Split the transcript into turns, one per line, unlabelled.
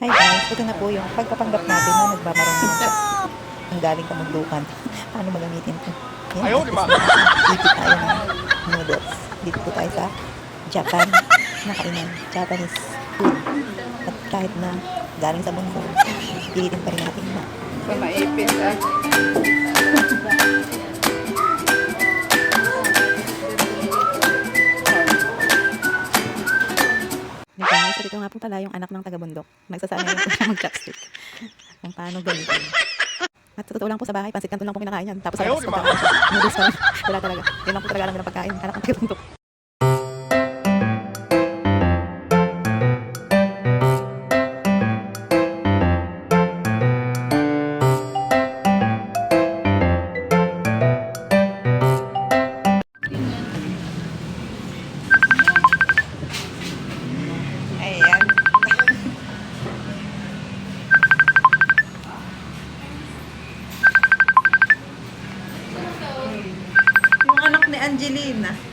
Hi guys, ito na po yung pagpapanggap natin na nagbabarang siya. Ang galing kamundukan. Paano magamitin ito? Yan,
Ayaw, di ba?
Dito tayo ng noodles. Dito po tayo sa Japan. Nakainan. Japanese food. At kahit na galing sa mundo, pilitin pa rin natin na.
So, maipit ah.
So, ito nga po pala yung anak ng taga-bundok. Nagsasabi rin po siya mag-chopstick. Kung paano gamitin. At sa totoo lang po sa bahay, pansit kanto lang po kinakain yan. Tapos sa labas, pagka- noodles. Wala talaga. Yan lang po talaga alam ng pagkain. Anak ng taga-bundok.
Anak ni Angelina.